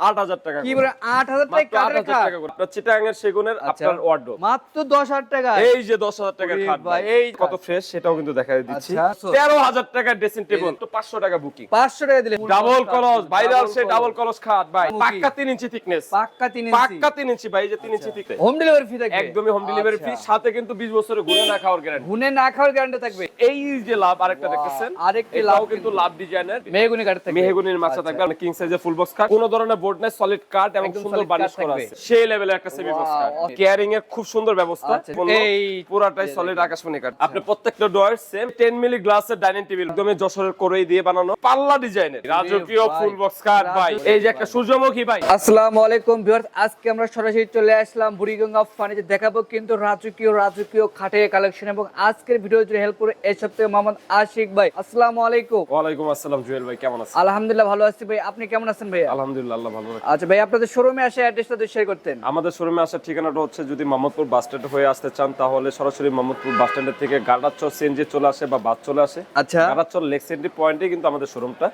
আট হাজার টাকা কি বলে আট হাজার টাকা আট হাজার টাকা করে। আপনার চিটাগাংয়ের সেগুনের আচ্ছা। আপনার ওয়ার্ডরোব মাত্র দশ হাজার টাকা। এই যে দশ হাজার টাকার খাট ভাই, ভাই এই এই কত ফ্রেশ সেটাও কিন্তু দেখা দিচ্ছি। আচ্ছা। তেরো হাজার টাকার ড্রেসিং টেবিল তো পাঁচশো টাকা বুকিং পাঁচশো টাকা দিলে ডাবল কলস ভাইরাল সে ডাবল কলস কলস খাট ভাই। পাক্কা তিন ইঞ্চি থিকনেস পাক্কা তিন ইঞ্চি। পাক্কা তিন ইঞ্চি ভাই এই যে তিন inch thickness home delivery fee থাকবে? একদমই হোম ডেলিভারি ফ্রি আচ্ছা। সাথে কিন্তু 20 বছরের গুণে না খাওয়ার গ্যারান্টি গুনে না খাওয়ার গ্যারান্টি থাকবে। এই যে লাভ আরেকটা দেখতেছেন আরেকটি লাভ কিন্তু। লাভ ডিজাইনের মেহগুনি কাঠ থাকবে। মেহগুনির মাছা থাকবে কিং সাইজের ফুল বক্স কোন ধরনের বোর্ড নাই সলিড কাট এবং সুন্দর কাঠ করা আছে। সেই লেভেলের একটা সেমি বক্স কাট কেয়ারিং এর খুব সুন্দর ব্যবস্থা। আচ্ছা, এই পুরাটাই সলিড আকাশমণি কাট আপনি প্রত্যেকটা ডোর সেম 10 মিলি গ্লাসের ডাইনিং টেবিল একদমই যশোরের করেই দিয়ে বানানো। পাল্লা ডিজাইনের রাজকীয় ফুল বক্স কাট ভাই। এই যে একটা সূর্যমুখী ভাই। আসসালামু আলাইকুম ভিউয়ার্স আজকে আমরা সরাসরি চলে আসলাম বুড়িগঙ্গা ফার্নিচার দেখাবো কিন্তু রাজকীয় রাজকীয় খাটের কালেকশন এবং আজকের ভিডিও জুড়ে হেল্প করে এই সপ্তাহে মোহাম্মদ আশিক ভাই। আসসালামু আলাইকুম। ওয়ালাইকুম আসসালাম জুয়েল ভাই কেমন আছেন? আলহামদুলিল্লাহ ভালো আছি ভাই। আপনি কেমন আছেন ভাই আলহামদুলিল্লাহ ভালো রাখে। আচ্ছা ভাই আপনাদের শোরুমে আসে অ্যাড্রেসটা তো শেয়ার করতেন। আমাদের শোরুমে আসার ঠিকানাটা হচ্ছে যদি মোহাম্মদপুর বাস স্ট্যান্ড হয়ে আসতে চান তাহলে সরাসরি মোহাম্মদপুর বাস স্ট্যান্ডের থেকে গাড়াচর সিএনজি চলে আসে বা বাস চলে আসে। আচ্ছা। গাড়াচর লেক সিটি পয়েন্টে কিন্তু আমাদের শোরুমটা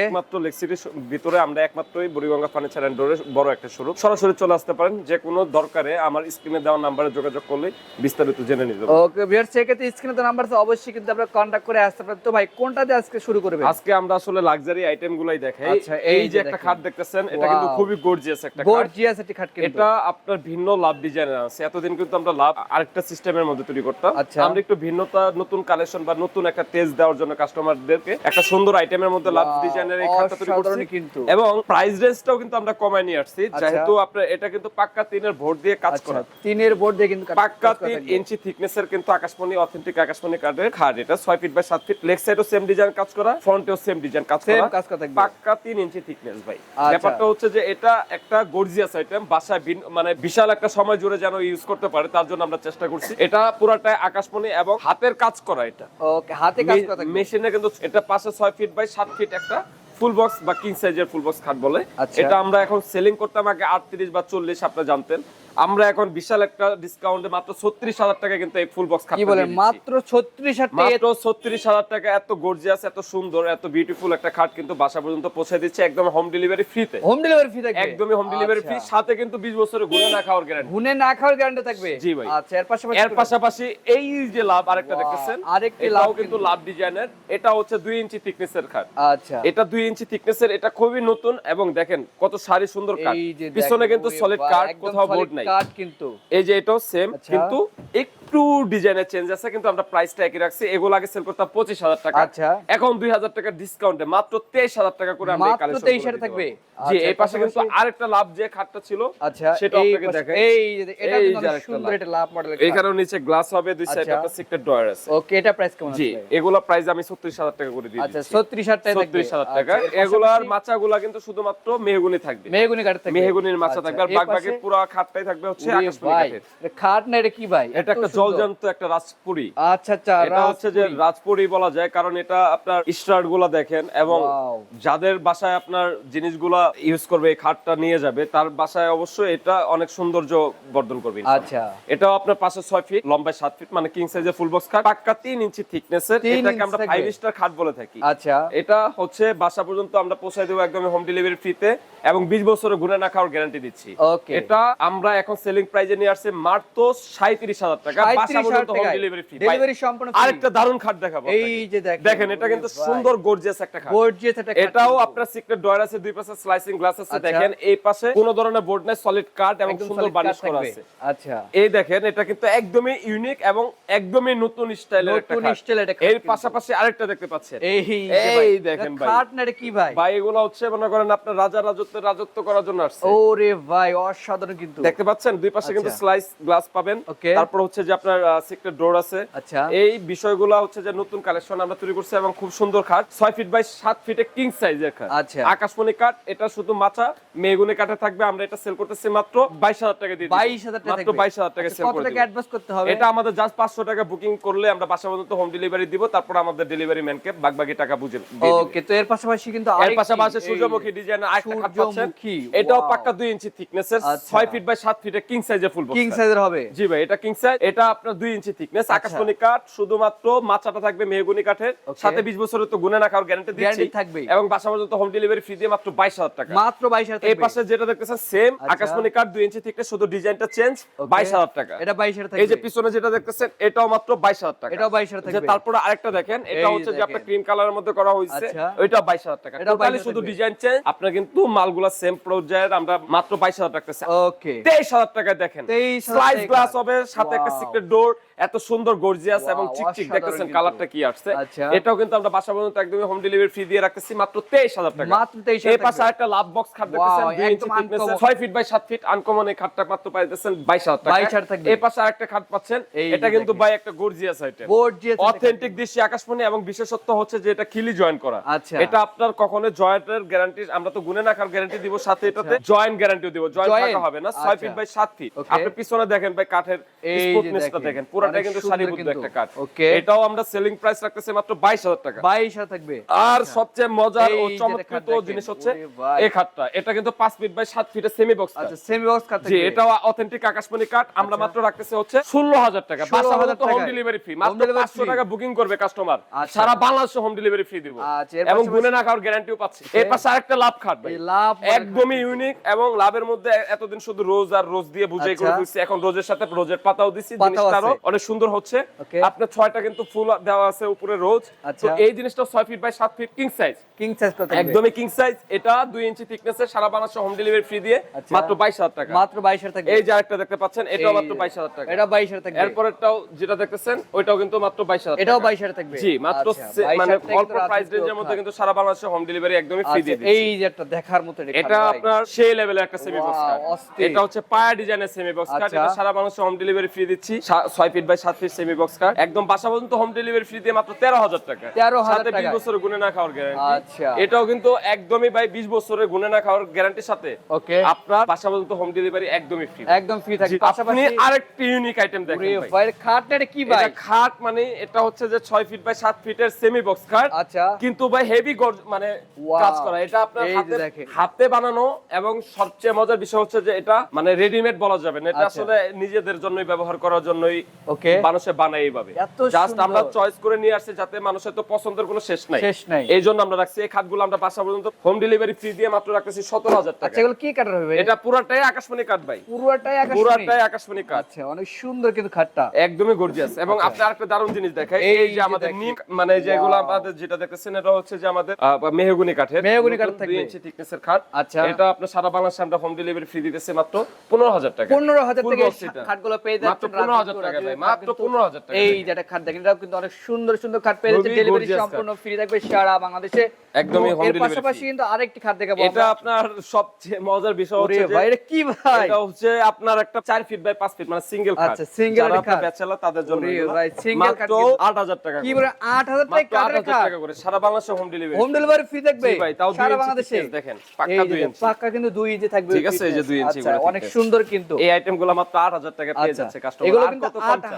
একমাত্র লেক সিটির ভিতরে আমরা একমাত্রই বুড়িগঙ্গা ফার্নিচার এন্ড ডোরের বড় একটা শোরুম সরাসরি চলে আসতে পারেন যে কোনো দরকারে আমার স্ক্রিনে দেওয়া নাম্বারে যোগাযোগ করলে বিস্তারিত জেনে নিতে। ওকে ভিউয়ার্স সেক্ষেত্রে স্ক্রিনে তো নাম্বার অবশ্যই কিন্তু আপনারা কন্ট্যাক্ট করে আসতে পারেন তো ভাই কোনটা দিয়ে আজকে শুরু করবেন? আজকে আমরা আসলে লাক্সারি আইটেম গুলাই দেখাই। আচ্ছা, এই যে একটা খাট দেখতেছেন এটা কিন্তু খুবই গর্জিয়াস একটা গর্জিয়াস একটি খাট কিন্তু। এটা আপনার ভিন্ন লাভ ডিজাইনের আছে। এতদিন কিন্তু আমরা লাভ আরেকটা সিস্টেমের মধ্যে তৈরি করতাম। আচ্ছা। আমরা একটু ভিন্নতা নতুন কালেকশন বা নতুন একটা টেস্ট দেওয়ার জন্য কাস্টমারদেরকে একটা সুন্দর আইটেমের মধ্যে লাভ ডিজাইনের এই খাটটা তৈরি করছি। কিন্তু। এবং প্রাইস রেঞ্জটাও কিন্তু আমরা কমায় নিয়ে আসছি। আচ্ছা। যেহেতু আপনার এটা কিন্তু পাক্কা তিনের ভোট দিয়ে কাজ আচ্ছা। করা। তিনের বোর্ড দিয়ে কিন্তু পাক্কা তিন ইঞ্চি থিকনেসের কিন্তু আকাশমণি অথেন্টিক আকাশমণি কাঠের খাট এটা ছয় ফিট বাই সাত ফিট লেগ সাইডও সেম ডিজাইন কাজ করা ফ্রন্টেও সেম ডিজাইন কাজ করা। কাজ করা পাক্কা তিন ইঞ্চি থিকনেস ভাই। ব্যাপারটা হচ্ছে যে এটা একটা গর্জিয়াস আইটেম বাসায় মানে বিশাল একটা সময় জুড়ে যেন ইউজ করতে পারে তার জন্য আমরা চেষ্টা করছি। এটা পুরাটাই আকাশমণি এবং হাতের কাজ করা এটা। ওকে হাতে কাজ করা মেশিনে কিন্তু এটা পাশে ছয় ফিট বাই সাত ফিট একটা ফুল বক্স বা কিং সাইজের ফুল বক্স খাট বলে। আচ্ছা। এটা আমরা এখন সেলিং করতাম আগে আটত্রিশ বা চল্লিশ আপনি জানতেন। আমরা এখন বিশাল একটা ডিসকাউন্টে মাত্র ছত্রিশ হাজার টাকা কিন্তু এই ফুল বক্স খাট কি বলেন? মাত্র ছত্রিশ মাত্র ছত্রিশ হাজার টাকা এত গর্জিয়াস এত সুন্দর এত বিউটিফুল একটা খাট কিন্তু বাসা পর্যন্ত পৌঁছে দিচ্ছে একদম হোম ডেলিভারি ফ্রিতে হোম ডেলিভারি ফি থাকবে? একদমই হোম ডেলিভারি ফ্রি। সাথে কিন্তু বিশ বছরের গুণে না খাওয়ার গ্যারান্টি গুনে না খাওয়ার গ্যারান্টি থাকবে? জি ভাই। আচ্ছা এর পাশাপাশি এর পাশাপাশি এই যে লাভ আরেকটা দেখতেছেন আরেকটি লাভ কিন্তু। লাভ ডিজাইনের এটা হচ্ছে দুই ইঞ্চি থিকনেসের খাট। আচ্ছা। এটা দুই ইঞ্চি থিকনেসের এটা খুবই নতুন এবং দেখেন কত সারি সুন্দর কাঠ পিছনে কিন্তু সলিড কাঠ কোথাও বোর্ড নাই। কাঠ কিন্তু এই যে এটাও সেম আচ্ছা। কিন্তু একটু ডিজাইনের চেঞ্জ আছে কিন্তু আমরা প্রাইসটা একই রাখছি। এগুলো আগে সেল করতাম পঁচিশ হাজার টাকা। আচ্ছা। এখন দুই হাজার টাকা ডিসকাউন্টে মাত্র তেইশ হাজার টাকা করে আমরা এই মাত্র collection 23 গুলো হাজার দিতে থাকবে? জি আচ্ছা, এই পাশে কিন্তু আরেকটা লাভ যে খাটটা ছিল আচ্ছা সেটা আপনাকে দেখাই। এই এটা কিন্তু সুন্দর লাভ। এটা লাভ মডেলের এইখানেও নিচে গ্লাস হবে দুই সাইডে আচ্ছা। একটা সিক্রেট ড্রয়ার আছে। ওকে এটা প্রাইস কেমন জি? এগুলো প্রাইস আমি টাকা করে দিয়ে আচ্ছা দিচ্ছি। 36000 টাকা থাকবে। ছত্রিশ হাজার টাকা। আচ্ছা, এগুলার পাশাপাশি মাচাগুলা কিন্তু শুধুমাত্র মেহগুনি থাকবে। মেহগুনি কাঠ থাকবে। মেহগুনির মাচা আচ্ছা, থাকবে আর বাকি পুরো খাটটাই থাকবে হচ্ছে আকাশমণি কাঠের। খাট না এটা কি ভাই? এটা একটা। জলজান্ত একটা রাজপুরি। আচ্ছা আচ্ছা এটা হচ্ছে যে রাজপুরি। বলা যায় কারণ এটা আপনার স্টার্টগুলা দেখেন এবং যাদের বাসায় আপনার জিনিসগুলা ইউজ করবে এই খাটটা নিয়ে যাবে তার বাসায় অবশ্যই এটা অনেক সৌন্দর্য বর্ধন করবে আচ্ছা। এটাও আপনার পাশে ছয় ফিট লম্বায় সাত ফিট মানে কিং সাইজের ফুল বক্স খাট। পাক্কা তিন ইঞ্চি থিকনেসের তিন এটাকে আমরা ফাইভ স্টার খাট বলে থাকি। আচ্ছা। এটা হচ্ছে বাসা পর্যন্ত আমরা পৌঁছায় দেবো একদম হোম ডেলিভারি ফ্রিতে এবং বিশ বছরের গুণে না খাওয়ার গ্যারান্টি দিচ্ছি। এটা আমরা এখন সেলিং প্রাইজে নিয়ে আসছে মাত্র সাঁত্রিশ হাজার টাকা। ডেলিভারি ফ্রি ডেলিভারি সম্পূর্ণ আরেকটা দারুণ খাট দেখাবো এই যে দেখেন। দেখেন এটা কিন্তু সুন্দর গর্জিয়াস একটা খাট। গর্জিয়াস একটা এটাও আপনার সিক্রেট ডয়ার আছে দুই পাশে স্লাইসিং গ্লাস আছে আচ্ছা। দেখেন এই পাশে কোন ধরনের বোর্ড নাই সলিড কাট এবং সুন্দর solid করা আছে। আচ্ছা। এই দেখেন এটা কিন্তু একদমই ইউনিক এবং একদমই নতুন স্টাইলের একটা নতুন স্টাইল এটা এর পাশাপাশি আরেকটা দেখতে পাচ্ছেন। এই এই দেখেন ভাই। খাট না এটা কি ভাই? ভাই এগুলো হচ্ছে মনে করেন আপনার রাজা রাজত্ব রাজত্ব করার জন্য আসছে। ওরে ভাই অসাধারণ কিন্তু। দেখতে পাচ্ছেন? দুই পাশে কিন্তু আচ্ছা। স্লাইস গ্লাস পাবেন. তারপর হচ্ছে যে আপনার সিক্রেট ডোর আছে। আচ্ছা। এই বিষয়গুলো হচ্ছে যে নতুন কালেকশন আমরা তৈরি করছি এবং খুব সুন্দর খাট। ছয় ফিট বাই সাত ফিটে কিং সাইজের খাট। আচ্ছা। আকাশমণি কাঠ এটা শুধু মাচা মেগুনি কাঠে থাকবে। আমরা এটা সেল করতেছি মাত্র বাইশ হাজার টাকা দিয়ে বাইশ হাজার মাত্র বাইশ হাজার টাকা আচ্ছা, সেল করে অ্যাডভান্স করতে হবে? এটা আমাদের জাস্ট পাঁচশো টাকা বুকিং করলে আমরা বাসা পর্যন্ত হোম ডেলিভারি দিব তারপর আমাদের ডেলিভারি ম্যানকে বাগবাকি টাকা বুঝে ওকে তো এর পাশাপাশি কিন্তু এর পাশাপাশি সূর্যমুখী ডিজাইনের আরেকটা খাট পাচ্ছেন। এটাও পাক্কা দুই ইঞ্চি থিকনেসের আচ্ছা। ছয় ফিট বাই সাত ফিটের কিং সাইজের ফুল কিং সাইজের হবে? জি ভাই এটা কিং সাইজ এটা এটা আপনার দুই ইঞ্চি থিকনেস আচ্ছা। আকাশমণি কাঠ শুধুমাত্র মাচাটা থাকবে মেহগুনি কাঠের। সাথে বিশ বছরের তো গুনে না খাওয়ার গ্যারান্টি দিচ্ছি। থাকবেই। এবং বাসা পর্যন্ত হোম ডেলিভারি ফ্রি দিয়ে মাত্র বাইশ হাজার টাকা। মাত্র বাইশ হাজার এই পাশে যেটা দেখতেছেন সেম আচ্ছা। আকাশমণি কাঠ দুই ইঞ্চি থিকনেস শুধু ডিজাইনটা চেঞ্জ বাইশ হাজার টাকা। এটা বাইশ হাজার এই যে পিছনে যেটা দেখতেছেন এটাও মাত্র বাইশ হাজার টাকা। এটাও বাইশ হাজার থাকবে। তারপরে আরেকটা দেখেন এটা হচ্ছে যে আপনার ক্রিম কালারের মধ্যে করা হয়েছে আচ্ছা। ওইটা বাইশ হাজার টাকা। এটাও টোটালি শুধু ডিজাইন চেঞ্জ আপনার কিন্তু মালগুলা সেম পর্যায়ের আমরা মাত্র বাইশ হাজার টাকা ওকে তেইশ হাজার টাকায় দেখেন। 23,000 স্লাইস টাকা। গ্লাস হবে সাথে একটা Wow. সিক্রেট ডোর এত সুন্দর গর্জিয়াস এবং চিকচিক দেখতেছেন কালারটা কি আসছে আচ্ছা। এটাও কিন্তু আমরা বাসা পর্যন্ত একদমই হোম ডেলিভারি ফ্রি দিয়ে রাখতেছি মাত্র তেইশ হাজার টাকা মাত্র 23,000 এই পাশে একটা লাভ বক্স খাট দেখতেছেন Wow, ইঞ্চি একদম thickness এর, ছয় ফিট বাই সাত ফিট আনকমন এই খাটটা মাত্র পাইতেছেন বাইশ হাজার টাকা 22,000 থাকবে। এই পাশে আরেকটা খাট পাচ্ছেন এটা কিন্তু ভাই একটা গর্জিয়াস আইটেম একটা অথেন্টিক দৃশ্যি আকাশমণি এবং বিশেষত্ব হচ্ছে যে এটা খিলি জয়েন করা আচ্ছা। এটা আপনার কখনো জয়েন্টের গ্যারান্টি আমরা তো গুনে না গ্যারান্টি দিব সাথে এটাতে জয়েন্ট গ্যারান্টি দিব জয়েন্ট? থাকা হবে না 6 ফিট আচ্ছা। By 7 feet. আপনি পিছনে দেখেন ভাই কাঠের স্মুথনেসটা দেখেন। পুরোটা কিন্তু সারিবদ্ধ একটা কাঠ। Okay. এটাও আমরা সেলিং প্রাইস রাখতেছি মাত্র 22000 টাকা। বাইশ হাজার থাকবে। আর সবচেয়ে মজার ও চমৎকৃত জিনিস হচ্ছে এই খাটটা। এটা কিন্তু 5 ফিট বাই 7 ফিটের সেমি বক্স আচ্ছা সেমি বক্স কাট জি এটাও অথেন্টিক আকাশমণি কাঠ। আমরা মাত্র রাখতেছি হচ্ছে 16000 টাকা। 16,000 বাসা পর্যন্ত হোম ডেলিভারি ফ্রি মাত্র 500 টাকা বুকিং করবে কাস্টমার আচ্ছা। সারা বাংলাদেশে হোম ডেলিভারি ফ্রি দিব। আচ্ছা, এবং গুনে না খাওয়ার গ্যারান্টিও পাচ্ছি। এর পাশে আরেকটা লাভ খাট ভাই। লাভ একদমই ইউনিক এবং লাভের মধ্যে এতদিন শুধু রোজ আর রোজ দিয়ে বুঝাই করে আচ্ছা। দিচ্ছি এখন রোজের সাথে রোজের পাতাও দিচ্ছি পাতাও জিনিসটা আরও আছে। অনেক সুন্দর হচ্ছে। আপনার ছয়টা কিন্তু ফুল দেওয়া আছে উপরে রোজ। তো আচ্ছা। এই জিনিসটা ছয় ফিট বাই সাত feet king size king size একদমই কিং সাইজ এটা দুই ইঞ্চি থিকনেসের সারা বাংলাদেশে হোম ডেলিভারি ফ্রি দিয়ে আচ্ছা। মাত্র বাইশ হাজার টাকা। মাত্র বাইশ হাজার থাকবে। এই যে আরেকটা দেখতে পাচ্ছেন এটাও মাত্র বাইশ হাজার টাকা। এটা বাইশ হাজার থাকবে। এরপরেরটাও যেটা দেখতেছেন ওইটাও কিন্তু মাত্র বাইশ হাজার এটাও বাইশ হাজার থাকবে। জি মাত্র আচ্ছা, সে- 22,000 মানে অল্প প্রাইস রেঞ্জের মধ্যে কিন্তু সারা বাংলাদেশে হোম ডেলিভারি একদমই ফ্রি দিয়ে এই যে একটা দেখার মতো এটা। আপনার সেই লেভেলের একটা সেমি বক্স এটা হচ্ছে পায়া ডিজাইনের সেমি বক্স কাট। এটা সারা বাংলাদেশে হোম ডেলিভারি ফ্রি দিচ্ছি। ছয় ফিট বাই সাত ফিট সেমি বক্স কাট একদম বাসা পর্যন্ত হোম ডেলিভারি ফ্রি দিয়ে মাত্র তেরো হাজার টাকা। 13,000 সাথে বিশ বছরের গুনে না খাওয়ার গ্যারান্টি আচ্ছা। এটাও কিন্তু একদমই ভাই বিশ বছরের গুনে না খাওয়ার গ্যারান্টির সাথে। ওকে। আপনার বাসা পর্যন্ত হোম ডেলিভারি একদমই ফ্রি একদম ফ্রি আপনি পাশাপাশি আরেকটি ইউনিক আইটেম দেখেন ভাই। খাটটা এটা কি ভাই? এটা খাট মানে এটা হচ্ছে যে 6 ফিট বাই 7 ফিটের সেমি বক্স খাট আচ্ছা। কিন্তু ভাই হেভি মানে কাজ করা। এটা আপনার হাতে হাতে বানানো এবং সবচেয়ে মজার বিষয় হচ্ছে যে এটা মানে রেডিমেড বলা যাবে না। এটা আচ্ছা। আসলে নিজেদের জন্যই ব্যবহার করার জন্যই ওকে? মানুষে বানায় এইভাবে। জাস্ট আমরা চয়েস করে নিয়ে আসছি যাতে মানুষের তো পছন্দের কোনো শেষ নাই। শেষ নাই। এই জন্য আমরা রাখছি এই খাটগুলো আমরা বাসা পর্যন্ত হোম ডেলিভারি ফ্রি দিয়ে মাত্র রাখতেছি সতেরো হাজার টাকা। আচ্ছা এগুলো কি কাটার হবে এটা পুরাটাই আকাশমণি কাঠ ভাই। পুরোটাই পুরাটাই আকাশমণি কাঠ। আচ্ছা অনেক সুন্দর কিন্তু খাটটা। একদমই গর্জিয়াস এবং আপনি আরেকটা দারুণ জিনিস দেখাই আচ্ছা। এই যে আমাদের মানে যেগুলো আমাদের যেটা দেখতেছেন এটা হচ্ছে যে আমাদের মেহগনি কাঠের মেহগনি কাঠ থাকবে। দুই ইঞ্চি thickness এর খাট। আচ্ছা। এটা আপনার সারা বাংলাদেশে আমরা হোম ডেলিভারি ফ্রি দিতেছি মাত্র পনেরো হাজার টাকা। পনেরো হাজার Full থেকে box খাটগুলো পেয়ে মাত্র যাচ্ছেন 15,000 টাকা ভাই, মাত্র 15,000 টাকা এই দেখেন। যেটা খাট দেখেন এটাও কিন্তু অনেক সুন্দর সুন্দর খাট পেয়ে যাচ্ছে। ডেলিভারি সম্পূর্ণ ফ্রি থাকবে সারা বাংলাদেশে। একদমই তো home পাশাপাশি কিন্তু আরেকটি খাট দেখাবো এটা আপনার সবচেয়ে মজার বিষয় হচ্ছে ভাই এটা কি ভাই? এটা হচ্ছে আপনার একটা 4 ফিট বাই 5 ফিট মানে সিঙ্গেল খাট আচ্ছা, single খাট। ব্যাচেলর তাদের জন্য ভাই, single খাট 8000 টাকা কি বলে আট হাজার টাকা মাত্র কাঠের 8000 খাট টাকা করে সারা বাংলাদেশে home delivery home delivery free থাকবে। ভাই, তাও সারা বাংলাদেশে। দেখেন, পাক্কা এই ইঞ্চি। পাক্কা কিন্তু দুই ইঞ্চি থাকবে ঠিক আছে, এই যে দুই ইঞ্চি অনেক সুন্দর কিন্তু। এই আইটেমগুলো মাত্র 8000 টাকা পেয়ে যাচ্ছে কাস্টমার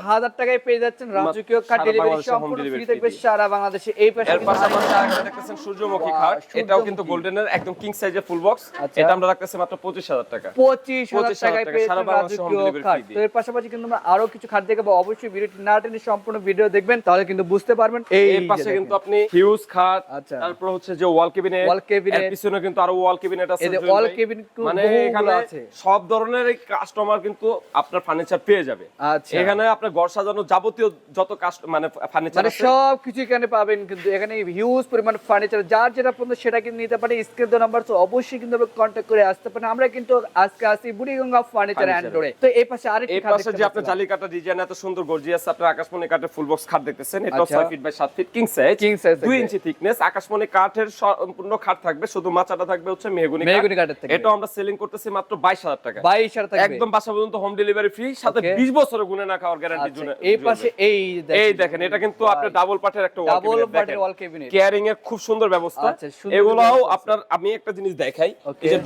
হাজার টাকায় পেয়ে যাচ্ছেন রাজকীয় কাঠ ডেলিভারি সম্পূর্ণ ফ্রি থাকবে সারা বাংলাদেশে এই পাশে এর পাশাপাশি আরেকটা- আরেকটা দেখতেছেন সূর্যমুখী খাট এটাও কিন্তু। গোল্ডেনের একদম কিং সাইজের ফুল বক্স আচ্ছা। এটা আমরা রাখতেছি মাত্র 25000 টাকা। পঁচিশ হাজার 25,000 টাকায় সারা বাংলাদেশে home রাজকীয় খাট তো এর পাশাপাশি কিন্তু আমরা আরও কিছু খাট দেখাবো। অবশ্যই ভিডিওটি না টেনে সম্পূর্ণ ভিডিও দেখবেন তাহলে কিন্তু বুঝতে পারবেন। এই পাশে কিন্তু আপনি হিউজ খাট আচ্ছা। তারপর হচ্ছে যে ওয়াল কেবিনেট Wall cabinet। এর পিছনে কিন্তু আরও ওয়াল কেবিনেট আছে এই cabinet কিন্তু মানে এখানে আছে। সব ধরনের কাস্টমার কিন্তু আপনার ফার্নিচার পেয়ে যাবে। আচ্ছা। এখানে আপনার ঘর সাজানোর যাবতীয় যত কাস্ট মানে ফার্নিচার মানে সব কিছু এখানে পাবেন কিন্তু এখানে হিউজ পরিমাণ ফার্নিচার যার যেটা পছন্দ সেটা কিন্তু নিতে পারে স্ক্রিন তো নাম্বার তো অবশ্যই কিন্তু কন্ট্যাক্ট করে আসতে পারেন। আমরা কিন্তু আজকে আসি বুড়িগঙ্গা ফার্নিচার Furniture। অ্যান্ড তো এই পাশে আরেকটি এই খাট পাশে যে আপনার। জালি কাটা ডিজাইন এত সুন্দর গর্জিয়াস আপনার আকাশমণি কাঠের ফুল বক্স খাট দেখতেছেন। আচ্ছা। 6 feet by 7 feet king size King size 2 inch thickness আকাশমণি কাঠের সম্পূর্ণ খাট থাকবে। শুধু মাচাটা থাকবে হচ্ছে মেহগনি মেহগনি কাঠের থাকবে। এটাও আমরা সেলিং করতেছি মাত্র 22000 টাকা বাইশ হাজার থাকবে একদম বাসা পর্যন্ত হোম ডেলিভারি ফ্রি সাথে Okay. 20 বছরের গুণে না খাওয়ার গ্যারান্টি আচ্ছা, এই পাশে এই এই দেখেন এটা কিন্তু আপনার ডাবল পার্টের একটা ডাবল পার্টের ওয়াল ক্যাবিনেট কেয়ারিং এর খুব সুন্দর ব্যবস্থা। আচ্ছা, এগুলাও আপনার আমি একটা জিনিস দেখাই এই যে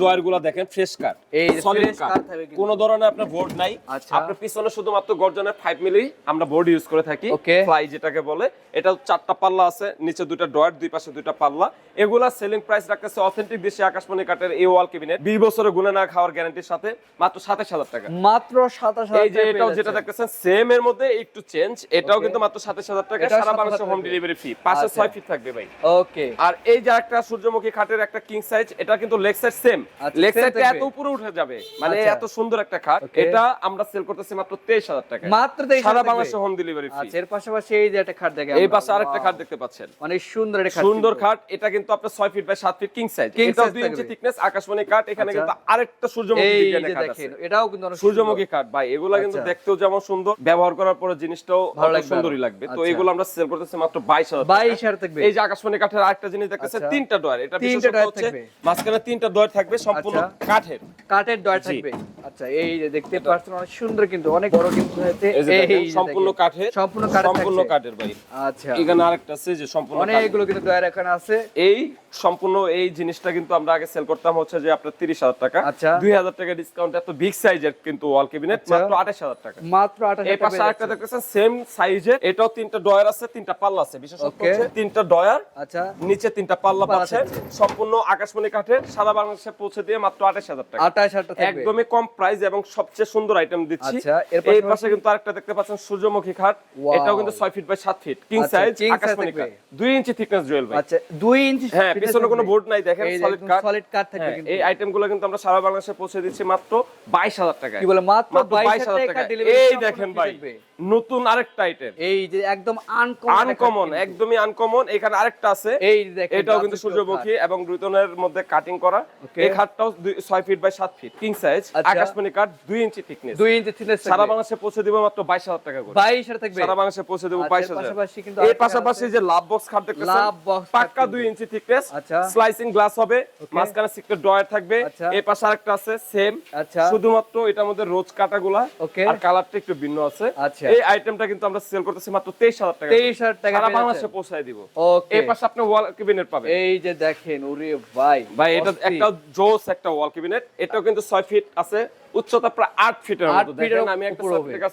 দেখেন ফ্রেশ কাট এই সলিড কাট কোন ধরনের আপনার বোর্ড নাই। আচ্ছা। পিছনে শুধুমাত্র গর্জনের 5 মিলি আমরা বোর্ড ইউজ করে থাকি। ফ্লাই যেটাকে বলে। এটা চারটা পাল্লা আছে নিচে দুইটা ডয়ার দুই পাশে দুইটা পাল্লা। এগুলা সেলিং প্রাইস রাখতেছে অথেন্টিক দেশি আকাশমণি কাঠের এই ওয়াল কেবিনেট 20 বছরের গুণে না খাওয়ার গ্যারান্টির সাথে মাত্র 27000 টাকা। মাত্র সাতাশ হাজার এই যে এটাও যেটা। দেখতেছেন সেম ডিজাইনের মধ্যে একটু চেঞ্জ এটাও কিন্তু মাত্র সাতাশ হাজার টাকা সারা বাংলাদেশে হোম ডেলিভারি ফি পাশে আচ্ছা। ছয় ফিট থাকবে ভাই। ওকে আর এই যে একটা সূর্যমুখী খাটের একটা কিং সাইজ এটা কিন্তু লেগ সাইড সেম লেগ সাইডটা এত উপরে উঠে যাবে। মানে আচ্ছা। এত সুন্দর একটা খাট এটা আমরা সেল করতেছি মাত্র তেইশ হাজার টাকা। মাত্র তেইশ সারা বাংলাদেশে হোম ডেলিভারি ফি আচ্ছা এর পাশাপাশি এই যে একটা খাট দেখে এই পাশে আরেকটা. খাট দেখতে পাচ্ছেন। অনেক সুন্দর একটা খাট সুন্দর। খাট এটা কিন্তু আপনার ছয় ফিট বাই সাত ফিট কিং সাইজ size দুই ইঞ্চি থাকবে। থিকনেস আকাশমণি কাঠ এখানে আচ্ছা। কিন্তু আরেকটা সূর্যমুখী এই ডিজাইনের যে আছে দেখেন এটাও কিন্তু সূর্যমুখী কাঠ ভাই এগুলা কিন্তু আচ্ছা। দেখতেও যেমন সুন্দর। ব্যবহার করার পরে জিনিসটাও ভালো সুন্দরই লাগবে তো আচ্ছা। এগুলো আমরা সেল করতেছি মাত্র বাইশ হাজার বাইশ হাজার থাকবে এই যে আকাশমণি কাঠের আরেকটা জিনিস দেখতেছেন আচ্ছা। তিনটা ডয়ার এটা তিনটা ডয়ার হচ্ছে থাকবে। মাঝখানে তিনটা ডয়ার থাকবে সম্পূর্ণ আচ্ছা। কাঠের কাঠের ডয়ার থাকবে আচ্ছা এই যে দেখতে পাচ্ছেন অনেক সুন্দর কিন্তু অনেক বড় কিন্তু হয়েছে এই সম্পূর্ণ। কাঠের সম্পূর্ণ কাঠের সম্পূর্ণ কাঠের ভাই আচ্ছা এখানে আরেকটা আছে যে সম্পূর্ণ। অনেকগুলো কিন্তু ডয়ার এখানে আছে এই সম্পূর্ণ এই জিনিসটা কিন্তু আমরা আগে সেল করতাম হচ্ছে যে আপনার তিরিশ হাজার টাকা আচ্ছা। দুই হাজার টাকা ডিসকাউন্ট এত বিগ সাইজের কিন্তু ওয়াল কেবিনেট। মাত্র আঠাশ হাজার টাকা মাত্র আঠাশ এই পাশে আরেকটা দেখতেছেন সেম সাইজের এটাও তিনটা ডয়ার আছে তিনটা পাল্লা আছে। বিশেষত হচ্ছে তিনটা ডয়ার আচ্ছা। নিচে তিনটা পাল্লা পাল্লা পাচ্ছে। সম্পূর্ণ আকাশমণি কাঠের সারা বাংলাদেশে পৌঁছে দিয়ে মাত্র টাকা। একদমই কম প্রাইস এবং সবচেয়ে সুন্দর আইটেম দিচ্ছি। আচ্ছা, এই পাশে কিন্তু আরেকটা দেখতে পাচ্ছেন সূর্যমুখী খাট। এটাও কিন্তু ছয় ফিট বাই সাত ফিট কিং সাইজ আকাশমণি কাঠ। ইঞ্চি থিকনেস জুয়েল ভাই। আচ্ছা দুই ইঞ্চি হ্যাঁ পিছনে কোনো বোর্ড নাই দেখেন সলিড একদম কাঠ। solid কাঠ থাকবে হ্যাঁ, কিন্তু। এই আইটেমগুলো কিন্তু আমরা সারা বাংলাদেশে পৌঁছে দিচ্ছি মাত্র বাইশ হাজার টাকা কি বলে মাত্র মাত্র বাইশ বাইশ হাজার হাজার টাকা টাকা এই দেখেন ভাই Be. নতুন আরেকটা আইটেম এই যে একদম আনকমন আনকমন একদমই আনকমন এখানে আরেকটা আছে। এই যে দেখেন এটাও কিন্তু সূর্যমুখী এবং রুতনের মধ্যে কাটিং করা। এই খাটটাও দুই- ছয় ফিট বাই সাত ফিট কিং সাইজ। আকাশমণি কাঠ দুই ইঞ্চি থিকনেস দুই ইঞ্চি থিকনেস সারা বাংলাদেশে পৌঁছে দিব মাত্র বাইশ হাজার টাকা করে। বাইশ হাজার থাকবে। সারা বাংলাদেশে পৌঁছে দেবো আচ্ছা, বাইশ এর পাশাপাশি কিন্তু আরেকটা পাশাপাশি যে লাভ বক্স খাট দেখতেছেন লাভ খাট পাক্কা কিন্তু। দুই ইঞ্চি থিকনেস আচ্ছা। স্লাইসিং গ্লাস হবে. মাঝখানে সিক্রেট ড্রয়ার থাকবে। আচ্ছা। এই পাশে আরেকটা আছে সেম আচ্ছা। শুধুমাত্র এটার মধ্যে রোজ কাটাগুলা. আর কালারটা একটু ভিন্ন আছে। আচ্ছা। এই আইটেমটা কিন্তু আমরা সেল করতেছি মাত্র তেইশ হাজার টাকা তেইশ হাজার টাকা সারা বাংলাদেশে। পৌঁছায় দিব। ওকে এই পাশে আপনি ওয়াল কেবিনেট পাবেন। এই যে দেখেন ওরে ভাই ভাই এটা একটা জোস একটা ওয়াল কেবিনেট এটাও কিন্তু ছয় ফিট আছে। উচ্চতা প্রায় আট ফিটের মতো। দেখেন আমি একটা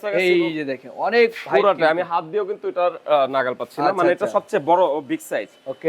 সাথে এই যে দেখেন অনেক পুরোটা আমি হাত দিয়েও কিন্তু এটার নাগাল পাচ্ছি না। আচ্ছা, মানে এটা আচ্ছা। সবচেয়ে বড় বিগ সাইজ.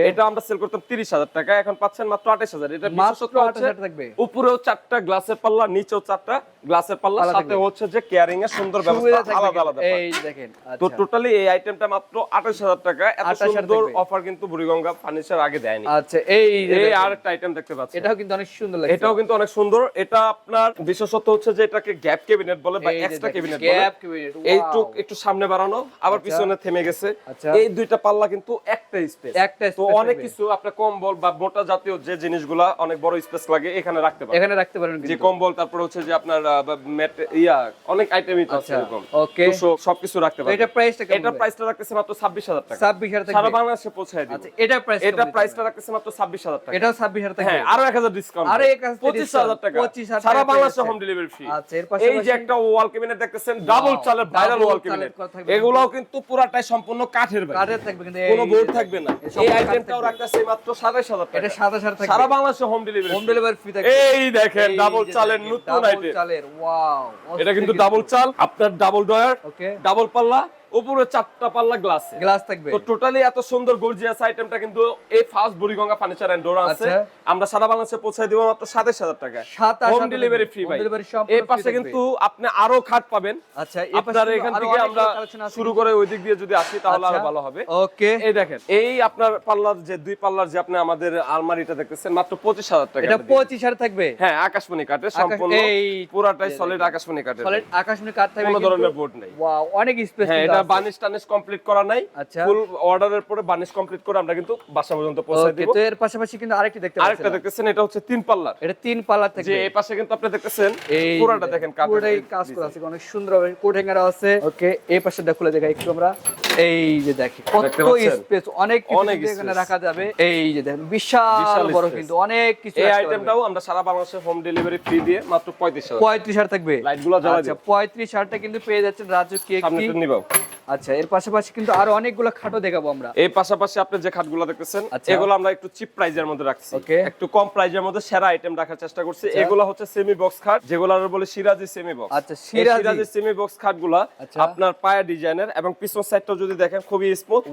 এটা আমরা সেল করতাম তিরিশ হাজার টাকা এখন পাচ্ছেন মাত্র আঠাশ হাজার। এটা মাত্র বিশেষত্ব 28,000 হচ্ছে থাকবে। উপরেও চারটা গ্লাসের পাল্লা নিচেও চারটা গ্লাসের পাল্লা সাথে হচ্ছে যে কেয়ারিং এর সুন্দর ব্যবস্থা আলাদা আলাদা এই দেখেন তো আচ্ছা। টোটালি এই আইটেমটা মাত্র আঠাশ হাজার টাকা। এত সুন্দর অফার কিন্তু বুড়িগঙ্গা ফার্নিচার আগে দেয়নি। আচ্ছা এই এই দেখেন। আরেকটা আইটেম দেখতে পাচ্ছেন এটাও কিন্তু অনেক সুন্দর এটাও কিন্তু অনেক সুন্দর। এটা আপনার বিশেষত হচ্ছে যে এটাকে গ্যাপ ক্যাবিনেট বলে বা এক্সট্রা ক্যাবিনেট বলে। cabinet, এইটু wow। একটু সামনে বাড়ানো আবার আচ্ছা। পিছনে থেমে গেছে। আচ্ছা। এই দুইটা পাল্লা কিন্তু একটা স্পেস একটা তো অনেক কিছু আপনার কম্বল বা মোটা জাতীয় যে জিনিসগুলা অনেক বড় স্পেস লাগে এখানে রাখতে পারেন। এখানে রাখতে পারেন যে কম্বল তারপর হচ্ছে যে আপনার mat- ইয়া অনেক আইটেমই তো আছে আচ্ছা, এরকম। okay। তুষক, সবকিছু রাখতে পারেন এটা প্রাইসটা এটা প্রাইসটা রাখতেছে মাত্র ছাব্বিশ হাজার টাকা। ছাব্বিশ হাজার সারা বাংলাদেশে পৌঁছায় দিব। আচ্ছা এটা প্রাইস এটা প্রাইসটা রাখতেছে মাত্র ছাব্বিশ হাজার টাকা। এটাও ছাব্বিশ হাজার থাকবে হ্যাঁ আরও এক হাজার ডিসকাউন্ট আরও 1000 পঁচিশ হাজার টাকা। 25,000 সারা টাকা বাংলাদেশে হোম ডেলিভারি ফ্রি আচ্ছা, এই যে একটা ওয়াল ক্যাবিনেট দেখতেছেন ডাবল চালের ভাইরাল ওয়াল ক্যাবিনেট এগুলাও কিন্তু পুরাটাই সম্পূর্ণ কাঠের ভাই কাঠের থাকবে কিন্তু কোনো বোর্ড থাকবে না। এই আইটেমটাও রাখতেছে মাত্র সাতাশ হাজার টাকা এটা 27000 টাকা সারা বাংলাদেশে home delivery home delivery free এই দেখেন ডাবল চালের নতুন আইটেম ডাবল চালের ওয়াও এটা কিন্তু ডাবল চাল আপনার ডাবল ডয়ার ডাবল পাল্লা উপরে চারটা পাল্লা গ্লাসে গ্লাস থাকবে। তো টোটালি এত সুন্দর গর্জিয়াস আইটেমটা কিন্তু এই first Buriganga furniture and door আছে। আচ্ছা। আমরা সারা বাংলাদেশে পৌঁছে দিব মাত্র সাতাশ হাজার টাকা সাতাশ হোম ডেলিভারি ফ্রি ভাই। এই পাশে কিন্তু আপনি আরও খাট পাবেন। আচ্ছা এই পাশে আপনার এখান থেকে আমরা শুরু করে ওই দিক দিয়ে যদি আসি তাহলে আরও আচ্ছা। ভালো হবে। ওকে এই দেখেন এই আপনার পাল্লার যে দুই পাল্লার যে আপনি আমাদের আলমারিটা দেখতেছেন মাত্র পঁচিশ হাজার টাকা এটা দিয়ে। পঁচিশ হাজার থাকবে। হ্যাঁ আকাশমণি আকাশ- সম্পূর্ণ এই পুরাটাই সলিড আকাশমণি কাঠের। সলিড আকাশমণি কাঠ থাকবে কোনো ধরনের বোর্ড নেই। ওয়াও অনেক স্পেস হ্যাঁ বানিশ টানিশ কমপ্লিট করা নাই। আচ্ছা। ফুল অর্ডারের পরে বানিশ কমপ্লিট করে আমরা কিন্তু বাসা পর্যন্ত পৌঁছে দিব। তো এর পাশাপাশি কিন্তু আরেকটি দেখতে আরেকটা দেখতেছেন এটা হচ্ছে তিন পাল্লার। এটা তিন পাল্লার যে এই পাশে কিন্তু আপনি দেখতেছেন এই পুরাটা দেখেন পুরোটাই কাজ করা আছে অনেক সুন্দর হবে কোট হ্যাঙ্গার আছে। ওকে এই পাশে দেখলে দেখা একটু আমরা। এই যে দেখি কত স্পেস অনেক কিছু এখানে রাখা যাবে। এই যে দেখেন বিশাল বড় কিন্তু অনেক কিছু এই আইটেমটাও আমরা সারা বাংলাদেশে হোম ডেলিভারি ফ্রি দিয়ে মাত্র পঁয়ত্রিশ হাজার। পঁয়ত্রিশ হাজার থাকবে। লাইটগুলো জ্বালা আচ্ছা দিও। পঁয়ত্রিশ হাজারটা কিন্তু পেয়ে যাচ্ছেন রাজকীয় সামনে একটি নিবাও। আচ্ছা এর পাশাপাশি কিন্তু আরও অনেকগুলো খাটও দেখাবো আমরা। এই পাশাপাশি আপনি যে খাটগুলো দেখতেছেন আচ্ছা। এগুলো আমরা একটু চিপ প্রাইজের মধ্যে রাখছি। একটু কম প্রাইজের মধ্যে সেরা আইটেম রাখার চেষ্টা করছি। এগুলো হচ্ছে সেমি বক্স খাট যেগুলো আমরা বলি সিরাজি সেমি বক্স আচ্ছা, সিরাজি। সেমি বক্স খাটগুলো আচ্ছা। আপনার পায়া ডিজাইনের এবং পিছন সাইডটা যদি দেখেন খুবই স্মুথ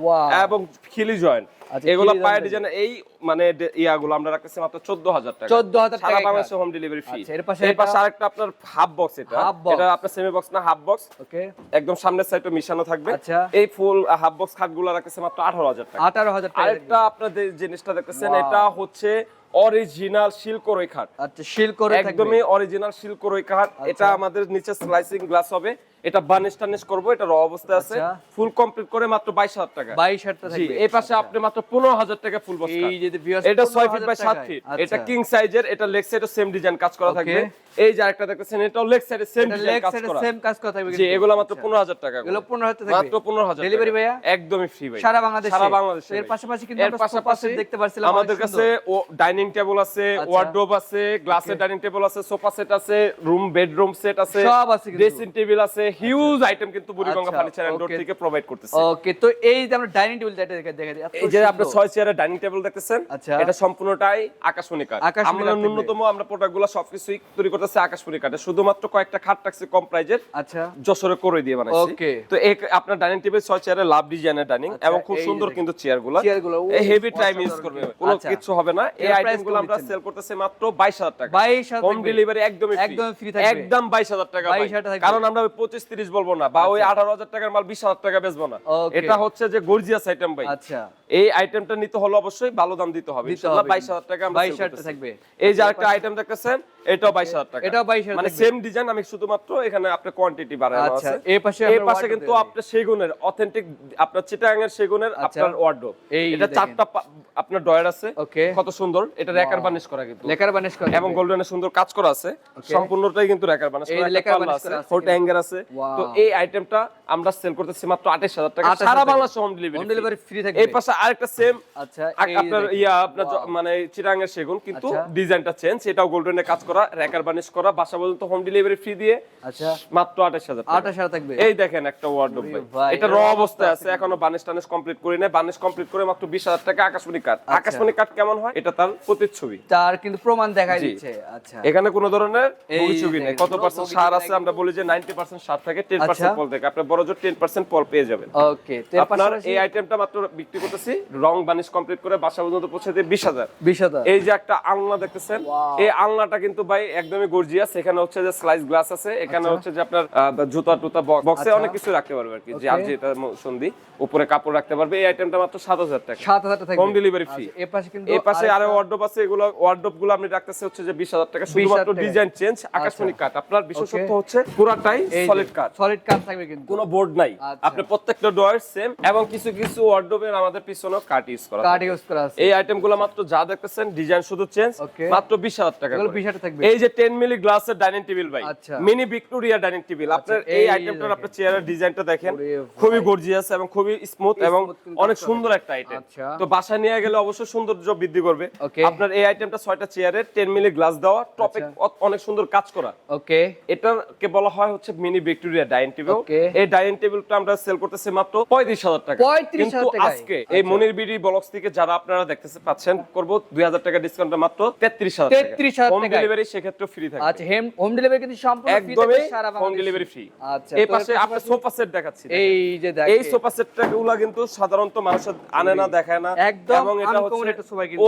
এবং খিলি জয়েন্ট আচ্ছা, এগুলো কি পায়ের ডিজাইন এই মানে ইয়াগুলো আমরা রাখতেছি মাত্র চোদ্দ হাজার টাকা। 14,000 সারা টাকা। বাংলাদেশে হোম ডেলিভারি ফ্রি আচ্ছা, এর পাশে এর পাশে আরেকটা আপনার হাফ বক্স এটা। এটা আপনার সেমি বক্স না হাফ বক্স ওকে একদম সামনের সাইডে মিশানো থাকবে। আচ্ছা। এই ফুল হাফ বক্স খাটগুলো রাখতেছে মাত্র আঠারো হাজার টাকা। আঠারো হাজার টাকা আরেকটা আপনার জিনিসটা দেখতেছেন এটা হচ্ছে অরিজিনাল শিলকরই খাট। আচ্ছা শিল করে একদমই অরিজিনাল শিলকরই কাঠ আচ্ছা। এটা আমাদের নিচে স্লাইসিং গ্লাস হবে। এটা বার্নিশ টার্নিশ করব এটা র অবস্থায় আছে। আচ্ছা। ফুল কমপ্লিট করে মাত্র বাইশ হাজার টাকা। বাইশ হাজার টাকা এই পাশে আপনি মাত্র পনেরো হাজার টাকা ফুল এটা ছয় ফিট বাই সাত ফিট আচ্ছা। এটা কিং সাইজের এটা লেগ সাইডে সেম ডিজাইন কাজ করা. থাকবে। এই যে আরেকটা দেখতেছেন এটাও লেগ সাইডে সেম ডিজাইন কাজ করা। same কাজ করা থাকবে জি এগুলো মাত্র আচ্ছা। পনেরো হাজার টাকা এগুলো পনেরো হাজার টাকা মাত্র পনেরো হাজার Delivery টাকা। ভাইয়া? একদমই ফ্রি ভাই। সারা বাংলাদেশে। সারা বাংলাদেশে এর পাশাপাশি কিন্তু আমরা পাশাপাশি দেখতে পারছিলাম আমাদের কাছে ও ডাইনিং টেবিল আছে আচ্ছা। ওয়ার্ডরোব আছে গ্লাসের ডাইনিং টেবিল আছে সোফা সেট আছে রুম বেডরুম সেট আছে সব আছে ড্রেসিং টেবিল আছে হিউজ আইটেম কিন্তু বুড়িগঙ্গা আচ্ছা, ফার্নিচার এন্ড okay. থেকে প্রোভাইড করতেছে। ওকে তো এই যে আমরা ডাইনিং টেবিল দেখে দেখে দেখে এই যে আপনার সুন্দর। ছয় চেয়ারের ডাইনিং টেবিল দেখতেছেন আচ্ছা। এটা সম্পূর্ণটাই আকাশমণি কাঠ আমরা ন্যূনতম আমরা প্রোডাক্টগুলো সবকিছুই তৈরি করতেছি আকাশমণি কাঠে শুধুমাত্র কয়েকটা খাট রাখছি কম প্রাইজের আচ্ছা। যশোরে করে দিয়ে বানাইছি। Okay. তো এই আপনার ডাইনিং টেবিল ছয় চেয়ারের লাভ ডিজাইনের ডাইনিং আচ্ছা, এবং খুব সুন্দর কিন্তু চেয়ারগুলো চেয়ারগুলো, হেভি টাইম ইউজ করবে। কোনো আচ্ছা। কিছু হবে না। এই আইটেমগুলো আমরা সেল করতেছি মাত্র 22000 টাকা। বাইশ হাজার হোম ডেলিভারি একদমই একদম free থাকবে। একদম 22000 টাকা 22,000। কারণ আমরা 25 30 বলব না বা ওই 18000 টাকার মাল 20000 টাকা বেচবো না। এটা হচ্ছে যে গর্জিয়াস আইটেম ভাই। আচ্ছা। এই আইটেমটা নিতে হলে অবশ্যই ভালো দাম দিতে হবে বাইশ হাজার টাকা বাইশ হাজার থাকবে। এই যে আরেকটা আইটেম দেখতেছেন এটাও 22000 টাকা। এটাও 22,000 মানে সেম ডিজাইন আমি শুধুমাত্র এখানে কোয়ান্টিটি বাড়ানো আচ্ছা, আছে। এই পাশে এই পাশে কিন্তু আপনার সেগুনের অথেন্টিক আপনার চিটাগাং এর সেগুনের আচ্ছা। আপনার ওয়ার্ডরোব এটা চারটা আপনার ডয়ার আছে। কত সুন্দর। এটা রেকার বানিশ করা কিন্তু। বানিশ করা এবং সুন্দর কাজ করা আছে। সম্পূর্ণটাই কিন্তু রেকার বানিশ করা। লেকার বানিশ করা আছে ফোর্ট হ্যাঙ্গার আছে। তো এই আইটেমটা আমরা সেল করতেছি মাত্র 28000 টাকা। 28,000 সারা টাকা। বাংলাদেশে home home delivery delivery free থাকবে। এই পাশে আরেকটা সেম আচ্ছা আপনার ইয়া আপনার মানে চিরাঙ্গের সেগুন কিন্তু আচ্ছা। ডিজাইনটা চেঞ্জ এটাও গোল্ডেনের কাজ করা রেকার বানিশ করা বাসা পর্যন্ত হোম ডেলিভারি ফ্রি দিয়ে আচ্ছা। মাত্র 28000 টাকা। আঠাশ হাজার থাকবে। এই দেখেন একটা ওয়ার্ডরোব ভাই, এটা র অবস্থায় আছে এখনও বানিশ টানিশ কমপ্লিট করি কমপ্লিট করে মাত্র 20000 টাকা আকাশমণি কাঠ আচ্ছা। আকাশমণি কাঠ কেমন হয়? এটা তার প্রতিচ্ছবি। তার কিন্তু প্রমাণ দেখাই দিচ্ছে। আচ্ছা। এখানে কোনো ধরনের নেই। কত পার্সেন্ট সার আছে? আমরা বলি যে 90% সার থাকে 10% আচ্ছা। ফল থাকে। আপনার বড় জোর 10% ফল পেয়ে যাবেন। ওকে আপনার এই আইটেমটা মাত্র বিক্রি করতেছি রং বানিশ কমপ্লিট করে বাসা পর্যন্ত পৌঁছে দিয়ে 20000 বিশ হাজার। এই যে একটা আলনা দেখতেছেন এই আলনাটা কিন্তু ভাই একদমই গর্জিয়াস এখানে হচ্ছে যে স্লাইস গ্লাস আছে। এখানে হচ্ছে যে আপনার জুতা টুতা বক্সে আচ্ছা। অনেক কিছু রাখতে পারবে আর কি। যে Okay. আর যেটা সন্ধি উপরে কাপড় রাখতে পারবে। এই আইটেমটা মাত্র 7000 টাকা। সাত হাজার টাকা হোম ডেলিভারি ফ্রি আচ্ছা, পাশে কিন্তু এই পাশে আরও ওয়ার্ডরোব আছে। এগুলো ওয়ার্ডরোবগুলো আপনি রাখতেছে হচ্ছে যে 20000 টাকা। শুধুমাত্র ডিজাইন চেঞ্জ আকাশমণি আপনার বিশেষত্ব হচ্ছে পুরাটাই সলিড সলিড থাকবে কিন্তু। কোনো বোর্ড নাই। আচ্ছা। আপনি প্রত্যেকটা ডোয়ার সেম এবং কিছু কিছু ওয়ার্ডরোবের আমাদের পিছনেও কাঠ ইউজ করা কাঠ ইউজ করা আছে। এই আইটেমগুলো মাত্র যা দেখতেছেন ডিজাইন শুধু চেঞ্জ মাত্র বিশ হাজার টাকা এগুলো করে। 20,000 থাকবে। এই যে টেন মিলি গ্লাসের ডাইনিং টেবিল ভাই আচ্ছা। মিনি ভিক্টোরিয়া ডাইনিং টেবিল আপনার এই আইটেমটার আপনার চেয়ারের ডিজাইনটা দেখেন খুবই গর্জিয়াস এবং খুবই স্মুথ এবং অনেক সুন্দর একটা আইটেম আচ্ছা। তো বাসায় নিয়ে গেলে অবশ্যই সৌন্দর্য বৃদ্ধি করবে। আপনার এই আইটেমটা ছয়টা চেয়ারের টেন মিলি গ্লাস দেওয়া আচ্ছা। অনেক সুন্দর কাজ করা। ওকে। এটাকে বলা হয় হচ্ছে মিনি ভিক্টোরিয়া ডাইনিং টেবিল এই ডাইনিং টেবিলটা আমরা সেল করতেছি মাত্র পঁয়ত্রিশ হাজার টাকা। 35,000 কিন্তু আজকে এই মনির বিডি ব্লগস থেকে যারা আপনারা দেখতেছে পাচ্ছেন করব দুই হাজার টাকা ডিসকাউন্ট মাত্র তেত্রিশ হাজার 33,000 হোম ডেলিভারি সেক্ষেত্রে ফ্রি থাকবে। আচ্ছা হেম হোম ডেলিভারি কিন্তু সম্পূর্ণ ফ্রি থাকবে সারা হোম ডেলিভারি ফ্রি আচ্ছা এই পাশে পাশাপাশি- সোফা সেট দেখাচ্ছি এই যে দেখ এই সোফা গুলা কিন্তু সাধারণত মানুষের আনে না দেখায় না। একদম এবং এটা হচ্ছে একটা কিন্তু।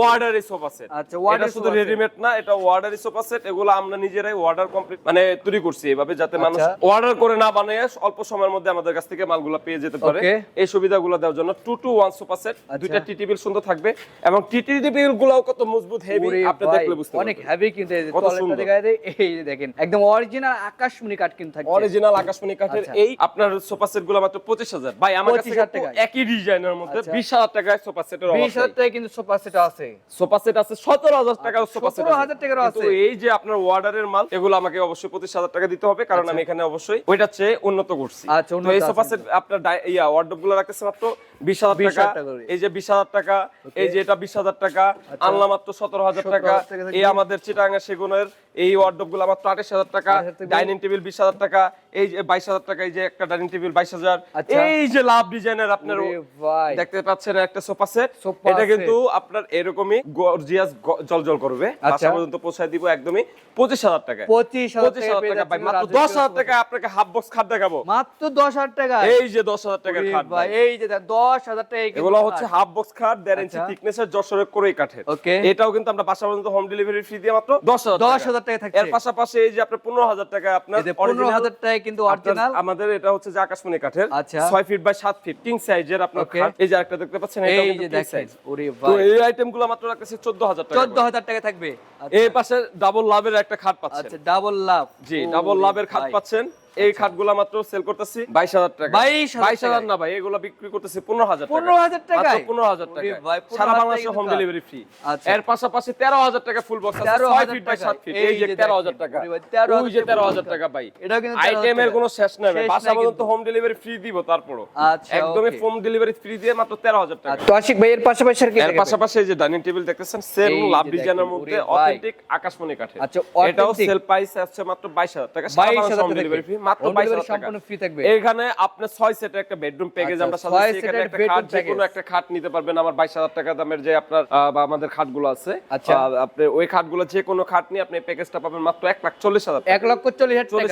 সোফা সেট আচ্ছা, শুধু রেডিমেড না এটা সোফা সেট এগুলো আমরা নিজেরাই অর্ডার কমপ্লিট মানে তৈরি করছি এভাবে যাতে মানুষ আচ্ছা। অর্ডার করে না বানিয়ে অল্প সময়ের মধ্যে আমাদের কাছ থেকে মালগুলো পেয়ে যেতে পারে. এই সুবিধাগুলো দেওয়ার জন্য two two one sofa set দুইটা টি টেবিল সুন্দর থাকবে। এবং টি টেবিল গুলাও কত মজবুত হেভি আপনি দেখলে বুঝতে অনেক হেভি কিন্তু এই যে কত toilet টা সুন্দর। দেখায় দেয়, এই দেখেন একদম অরিজিনাল আকাশমণি কাঠ কিন্তু থাকবে অরিজিনাল আকাশমণি কাঠের আচ্ছা। এই আপনার সোফা সেটগুলো মাত্র পঁচিশ হাজার। ভাই আমার কাছে 25,000 একই ডিজাইনের মধ্যে আচ্ছা। বিশ হাজার টাকায় সোফা সেটের বিশ হাজার টাকায় কিন্তু সোফা সেট আছে। সোফা সেট আছে সতেরো হাজার টাকার আচ্ছা, সোফা সেট 17,000 টাকারও আছে। এই যে আপনার ওয়ার্ডারের মাল এগুলো আমাকে অবশ্যই পঁচিশ হাজার টাকা দিতে হবে কারণ আমি এখানে অবশ্যই ওইটা চেয়ে উন্নত করছি। আচ্ছা, তো এই সোফা সেট আপনার ইয়া ওয়ার্ডরোবগুলো রাখতেছে মাত্র বিশ হাজার 20,000 টাকা। টাকা এই যে বিশ হাজার টাকা এই যে এটা বিশ হাজার টাকা আনলাম মাত্র সতেরো হাজার টাকা। 17,000 টাকা এই আমাদের চিটাঙ্গা সেগুন জীবনের এই ওয়ার্ডরোবগুলো মাত্র আঠাশ হাজার টাকা। ডাইনিং টেবিল বিশ হাজার টাকা এই যে বাইশ হাজার টাকা এই যে একটা ডাইনিং টেবিল বাইশ হাজার। আচ্ছা। এই যে লাভ ডিজাইনের আপনার দেখতে পাচ্ছেন একটা সোফা সেট এটা কিন্তু আপনার এরকমই গর্জিয়াস জলজল করবে। আচ্ছা। বাসা পর্যন্ত পৌঁছায় দিব একদমই পঁচিশ হাজার টাকা পঁচিশ হাজার টাকা ভাই মাত্র দশ হাজার টাকা আপনাকে হাফ বক্স খাট দেখাবো। মাত্র দশ হাজার টাকা। এই যে দশ হাজার টাকার খাট ভাই। এই যে দশ হাজার টাকা এগুলো হচ্ছে হাফ বক্স খাট দেড় ইঞ্চি আচ্ছা। থিকনেসের যশোরের করে কাঠের। ওকে এটাও কিন্তু আমরা বাসা পর্যন্ত হোম ডেলিভারি ফ্রি দিয়ে মাত্র দশ হাজার দশ হাজার টাকা থাকছে। এর পাশাপাশি এই যে আপনার পনেরো হাজার টাকা আপনার পনেরো হাজার টাকা কিন্তু অরিজিনাল আমাদের এটা হচ্ছে যে আকাশমণি কাঠের। আচ্ছা। ছয় ফিট বাই সাত ফিট কিং সাইজের আপনার এই যে একটা দেখতে পাচ্ছেন এই যে দেখেন তো এই আইটেমগুলো মাত্র রাখতেছে চোদ্দ হাজার টাকা চোদ্দ হাজার টাকা থাকবে। এই পাশে ডাবল লাভের একটা খাট পাচ্ছেন। আচ্ছা ডাবল লাভ জি ডাবল লাভের খাট পাচ্ছেন। এই খাটগুলা মাত্র সেল করতেছি বাইশ হাজার টাকা। 22,000 বাইশ হাজার না ভাই এগুলো বিক্রি করতেছি পনেরো হাজার পনেরো হাজার টাকায়? পনেরো হাজার টাকা ওরে ভাই, 15,000 সারা বাংলাদেশে হোম ডেলিভারি ফ্রি আচ্ছা। এর পাশাপাশি তেরো হাজার টাকা ফুল বক্স আছে 13,000 ছয় ফিট বাই টাকায়। সাত ফিট এই যে যে তেরো দেখেন, হাজার টাকা। 13,000 ওই যে টাকা তেরো full হাজার box। টাকা ভাই। এটাও কিন্তু 13,000 আইটেমের কোনো শেষ নেই বাসা পর্যন্ত হোম ডেলিভারি ফ্রি দিব তারপরও। আচ্ছা, একদমই হোম ডেলিভারি ফ্রি দিয়ে মাত্র তেরো হাজার টাকা। তো আশিক ভাই এর পাশাপাশি আর কি এর পাশাপাশি এই যে ডাইনিং টেবিল দেখতেছেন সেম লাভ ডিজাইনের মধ্যে। অথেন্টিক আকাশমণি কাঠের। আচ্ছা, এটাও সেল প্রাইস আছে মাত্র 22000 টাকা। সারা 22,000 বাংলাদেশে হোম টাকা ডেলিভারি ফ্রি মাত্র Home 22000 delivery টাকা। সম্পূর্ণ free থাকবে। এখানে আপনি 6 সেটের একটা বেডরুম প্যাকেজ আচ্ছা, আমরা সাজাচ্ছি এখানে একটা খাট যে কোনো একটা খাট নিতে পারবেন। আমার 22000 টাকা দামের যে আপনার আহ, বা আমাদের খাটগুলো আছে আচ্ছা। আপনি ওই খাটগুলো যে কোনো খাট নিয়ে আপনি প্যাকেজটা পাবেন মাত্র 1 লাখ 40 হাজার লক্ষ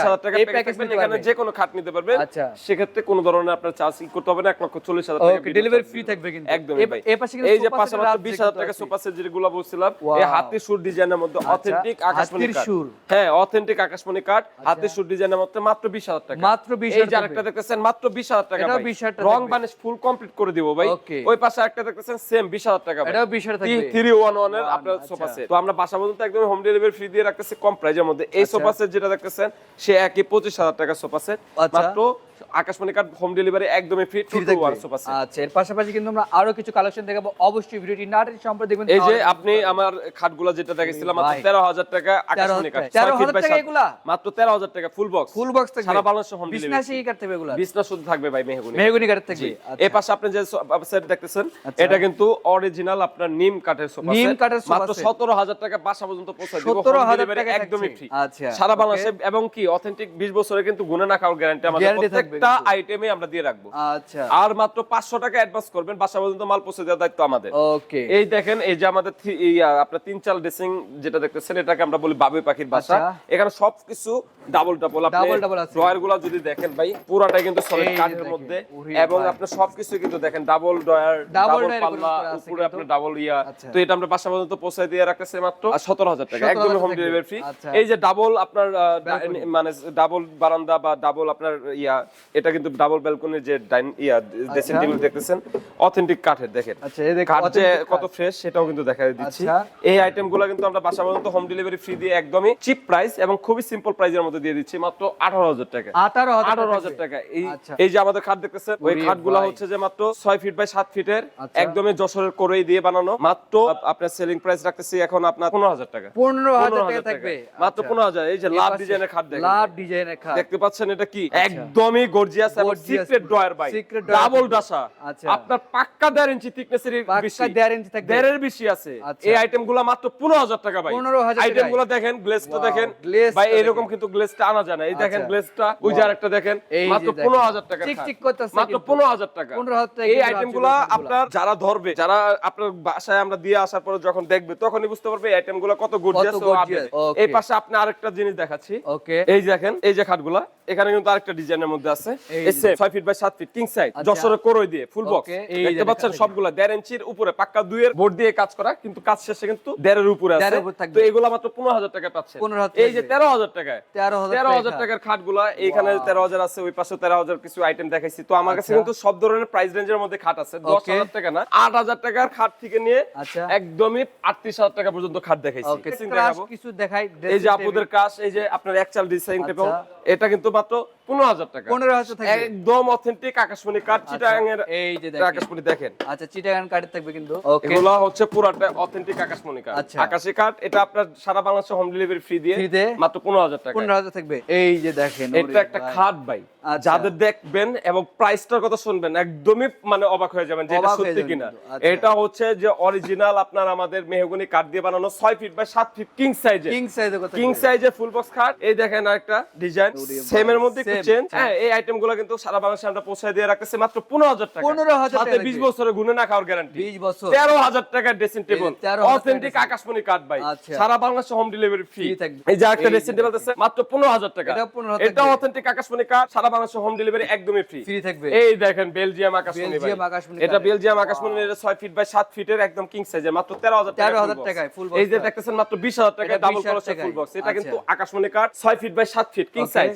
হাজার টাকা। এই প্যাকেজ এখানে যে কোনো খাট নিতে পারবেন। আচ্ছা। সেক্ষেত্রে কোনো ধরনের আপনার চার্জ করতে হবে না? এক লক্ষ চল্লিশ হাজার টাকা ডেলিভারি ফ্রি থাকবে কিন্তু। একদম পাশে কিন্তু এই যে পাশে মাত্র রাত বিশ কিন্তু হাজার টাকা সোফা সেট যেগুলো বলছিলাম এই হাতির সুর ডিজাইনের মধ্যে অথেন্টিক আকাশমণি সুর। হ্যাঁ অথেন্টিক আকাশমণি কাঠ হাতির সুর ডিজাইনের মধ্যে মাত্র বিশ হাজার টাকা মাত্র 20,000 এই যে আরেকটা থাকবে। দেখতেছেন মাত্র বিশ হাজার টাকা এটাও ভাই। 20,000 রং। বানিশ ফুল কমপ্লিট করে দিব ভাই ওই পাশে একটা দেখতেছেন সেম বিশ হাজার টাকা। এটাও 20,000 থাকবে। থ্রি ওয়ান ওয়ানের আপনার আচ্ছা। সোফা সেট তো আমরা বাসা পর্যন্ত একদম হোম ডেলিভারি ফ্রি দিয়ে রাখতেছি কম প্রাইজের মধ্যে এই আচ্ছা। সোফা সেট যেটা দেখতেছেন সে একই পঁচিশ হাজার টাকা সোফা সেট আচ্ছা। মাত্র আকাশমণি কাঠ হোম ডেলিভারি একদমই ফ্রি টু টু সেট আচ্ছা এর পাশাপাশি কিন্তু আমরা আরও কিছু কালেকশন দেখাবো অবশ্যই ভিডিওটি না টেনে সম্পর্কে দেখবেন এই যে আপনি আমার খাটগুলো যেটা দেখেছিলাম মাত্র ভাই। তেরো হাজার টাকা আকাশমণি কাঠ 13,000 ছয় ফিট বাই টাকা এগুলা? মাত্র তেরো হাজার টাকা ফুল বক্স ফুল বক্স থাকবে। সারা বাংলাদেশে হোম বিছনা ডেলিভারি সেই হবে এগুলা। বিছনা শুধু থাকবে ভাই মেহগুনি। মেহগনি থাকবে। আচ্ছা। এই পাশে আপনি যে সেট দেখতেছেন আচ্ছা। এটা কিন্তু অরিজিনাল আপনার নিম কাঠের সোফা নিম কাঠের সোফা মাত্র সেট। সতেরো হাজার টাকা বাসা পর্যন্ত পৌঁছে দিব 17,000 টাকা একদমই ফ্রি আচ্ছা, সারা. বাংলাদেশে এবং কি অথেন্টিক বিশ বছরের কিন্তু গুণে না খাওয়ার গ্যারান্টি আমাদের প্রত্যেকটা আইটেমে আমরা দিয়ে রাখব। আচ্ছা। আর মাত্র পাঁচশো টাকা অ্যাডভান্স করবেন বাসা পর্যন্ত মাল পৌঁছে দেওয়ার দায়িত্ব আমাদের। ওকে এই দেখেন এই যে আমাদের আপনার তিন চাল ড্রেসিং যেটা দেখতেছেন এটাকে আমরা বলি বাবুই পাখির বাসা। আচ্ছা। এখানে সবকিছু ডাবল ডাবল আপনি Double double আছে। ড্রয়ার যদি দেখেন ভাই পুরাটাই কিন্তু সলিড কাঠের মধ্যে এবং আপনি সবকিছু কিন্তু দেখেন ডাবল ড্রয়ার ডাবল পাল্লা উপরে। আপনার ডাবল ইয়া আচ্ছা। তো এটা আমরা বাসা পর্যন্ত পৌঁছায় দিয়ে রাখতেছে মাত্র সতেরো হাজার টাকা একদম হোম ডেলিভারি ফ্রি। এই যে ডাবল আপনার মানে ডাবল বারান্দা বা ডাবল আপনার ইয়া এটা কিন্তু ডাবল ব্যালকনির যে ডাইন ইয়া ড্রেসিং আচ্ছা। টেবিল দেখতেছেন অথেন্টিক কাঠের দেখেন আচ্ছা এই দেখো কাঠ যে কত ফ্রেশ সেটাও কিন্তু দেখা দিচ্ছি। এই আইটেমগুলো কিন্তু আমরা বাসা পর্যন্ত হোম ডেলিভারি ফ্রি দিয়ে একদমই চিপ প্রাইস এবং খুবই সিম্পল প্রাইসের মধ্যে দিয়ে দিচ্ছি মাত্র আঠারো হাজার টাকা। 18,000 আঠারো হাজার টাকা। এই আচ্ছা। এই যে আমাদের খাট দেখতেছেন ওই খাটগুলা হচ্ছে যে মাত্র ছয় ফিট বাই সাত ফিটের আচ্ছা। একদমই যশোরের করেই দিয়ে বানানো। মাত্র আপনার সেলিং প্রাইস রাখতেছি এখন আপনার পনেরো হাজার টাকা। 15,000 টাকা থাকবে। মাত্র আচ্ছা। পনেরো হাজার। এই যে লাভ ডিজাইনের খাট দেখেন লাভ ডিজাইনের খাট। দেখতে পাচ্ছেন এটা কি? একদমই গর্জিয়াস এবং সিক্রেট ড্রয়ার বাই ডাবল ডাসা। আপনার পাক্কা দেড় ইঞ্চি থিকনেসের পাক্কা বেশি। দেড় ইঞ্চি থাকবে। দেড়ের বেশি আছে। এই আইটেমগুলো মাত্র পনেরো হাজার টাকা ভাই। 15,000 টাকায়। আইটেমগুলো দেখেন গ্লেসটা দেখেন। ভাই এরকম। কিন্তু গ্লেসটা আনা যায় না। এই দেখেন গ্লেসটা ওই যে আরেকটা দেখেন এই মাত্র দেখেন। পনেরো হাজার টাকা চিকচিক করতেছে মাত্র কিন্তু। পনেরো হাজার টাকা 15,000 টাকা এই কিন্তু আইটেম রাজ্যগুলা রাজ্যগুলা। আপনার যারা ধরবে যারা আপনার বাসায় আমরা দিয়ে আসার পরে যখন দেখবে তখনই বুঝতে পারবে এই আইটেমগুলো কত গর্জিয়াস ও. এই পাশে আপনি আরেকটা জিনিস দেখাচ্ছি ওকে এই দেখেন এই যে খাটগুলা এখানে কিন্তু আরেকটা ডিজাইনের মধ্যে আছে এই এই same 5 feet by 7 feet king size. যশোরের করই দিয়ে ফুল বক্স দেখতে পাচ্ছেন দেখা সবগুলা 1.5 ইঞ্চির উপরে পাক্কা দুইয়ের বোর্ড দিয়ে কাজ করা কিন্তু কাজ শেষে কিন্তু 1.5 এর উপরে আছে থাকবে। তো এগুলা মাত্র 15000 টাকা পাচ্ছেন 15,000 এই যে থাকবে। 13000 টাকায় 13,000 13000 টাকা। খাটগুলা এইখানে Wow. 13000 আছে ওই পাশে 13000 কিছু আইটেম দেখাইছি। তো আমার কাছে আচ্ছা। কিন্তু সব ধরনের প্রাইস রেঞ্জের মধ্যে খাট আছে। দশ হাজার টাকা না 8000 টাকার খাট থেকে নিয়ে একদমই আটত্রিশ হাজার টাকা পর্যন্ত খাট দেখাইছি। কিছু দেখাই এই যে আপুদের কাজ এই যে আপনার একচাল ডিজাইন আচ্ছা। এটা কিন্তু মাত্র পনেরো হাজার টাকা। পনেরো হাজার থাকবে। একদম অথেন্টিক আকাশমণি কাঠ চিটাগাং এর এই যে আকাশমণি দেখেন। আচ্ছা চিটাগান কার্ডে থাকবে কিন্তু। এগুলো হচ্ছে পুরাটা অথেন্টিক আকাশমণি কাঠ। আকাশি কাঠ এটা আপনার সারা বাংলাদেশে হোম ডেলিভারি ফ্রি দিয়ে মাত্র পনেরো হাজার টাকা। পনেরো হাজার থাকবে। এই যে দেখেন এটা একটা খাট ভাই। যাদের দেখবেন এবং প্রাইসটার কথা শুনবেন একদমই মানে অবাক হয়ে যাবেন যে এটা সত্যি কিনা। আচ্ছা। এটা হচ্ছে যে অরিজিনাল আপনার আমাদের মেহগনি কাঠ দিয়ে বানানো ছয় ফিট বাই সাত ফিট কিং সাইজের কিং সাইজের কথা কিং সাইজের ফুল বক্স খাট। এই দেখেন একটা ডিজাইন সেম এর মধ্যে চেঞ্জ হ্যাঁ এই আইটেমগুলো কিন্তু সারা বাংলাদেশে আমরা পৌঁছায় দিয়ে রাখতেছি মাত্র পনেরো হাজার টাকা। 15,000 টাকা বিশ লাগবে। বছরের গুনে না খাওয়ার গ্যারান্টি বিশ বছর। তেরো হাজার ড্রেসিং টেবিল অথেন্টিক আকাশমণি কাঠ ভাই। সারা বাংলাদেশে হোম ডেলিভারি ফ্রি এই যে একটা ড্রেসিং টেবিল আছে মাত্র পনেরো হাজার টাকা। এটা 15,000 এটা অথেন্টিক আকাশমণি কাঠ সারা বাংলাদেশে হোম ডেলিভারি একদমই ফ্রি ফ্রি থাকবে। এই দেখেন বেলজিয়াম আকাশমণি ভাই। বেলজিয়াম আকাশমণি এটা বেলজিয়াম আকাশমণি এটা 6 ফিট বাই 7 ফিটের একদম কিং সাইজের মাত্র 13000 টাকা 13,000 টাকায় এই যে দেখতেছেন মাত্র 20000 টাকায় ডাবল কলসের ফুল বক্স এটা আচ্ছা। কিন্তু আকাশমণি কাঠ 6 feet by 7 feet king size